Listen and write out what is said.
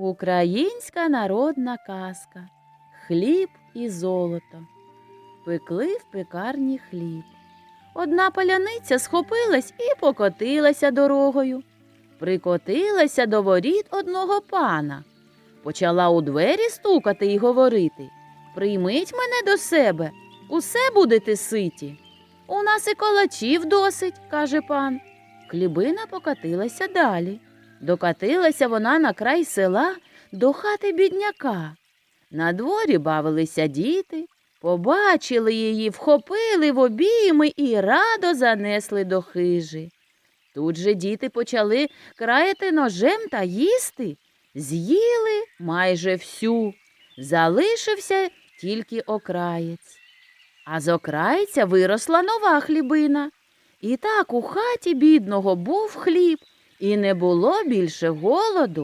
Українська народна казка. Хліб і золото. Пекли в пекарні хліб. Одна паляниця схопилась і покотилася дорогою. Прикотилася до воріт одного пана. Почала у двері стукати і говорити Прийміть мене до себе, усе будете ситі. У нас і колачів досить, каже пан. Хлібина покотилася далі. Докатилася вона на край села до хати бідняка. На дворі бавилися діти, побачили її, вхопили в обійми і радо занесли до хижі. Тут же діти почали краяти ножем та їсти, з'їли майже всю, залишився тільки окраєць. А з окраєця виросла нова хлібина. І так у хаті бідного був хліб, і не було більше голоду.